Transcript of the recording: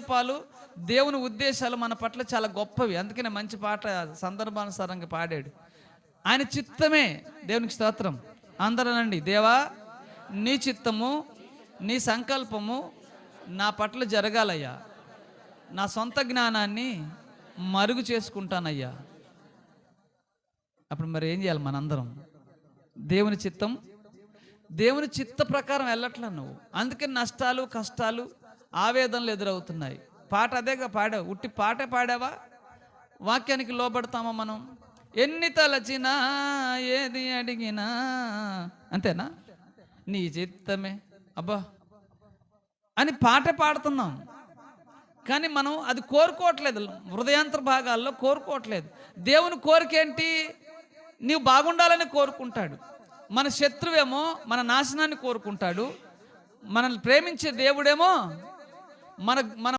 సంకల్పాలు దేవుని ఉద్దేశాలు మన పట్ల చాలా గొప్పవి. అందుకనే మంచి పాట సందర్భానుసారంగా పాడాడు. ఆయన చిత్తమే దేవునికి స్తోత్రం. అందరనండి దేవా నీ చిత్తము నీ సంకల్పము నా పట్ల జరగాలయ్యా. నా సొంత జ్ఞానాన్ని మరుగు చేసుకుంటానయ్యా. అప్పుడు మరి ఏం చేయాలి మనందరం? దేవుని చిత్తం దేవుని చిత్త ప్రకారం వెళ్ళట్లా నువ్వు. అందుకని నష్టాలు కష్టాలు ఆవేదనలు ఎదురవుతున్నాయి. పాట అదేగా పాడావు. ఉట్టి పాటే పాడావా? వాక్యానికి లోబడతామా మనం? ఎన్ని తలచినా ఏది అడిగినా. అంతేనా? నీ చిత్తమే. అబ్బా! అని పాట పాడుతున్నాం. కానీ మనం అది కోరుకోవట్లేదు. హృదయాంతర భాగాల్లో కోరుకోవట్లేదు. దేవుని కోరిక ఏంటి? నీవు బాగుండాలని కోరుకుంటాడు. మన శత్రువేమో మన నాశనాన్ని కోరుకుంటాడు. మనల్ని ప్రేమించే దేవుడేమో మన మన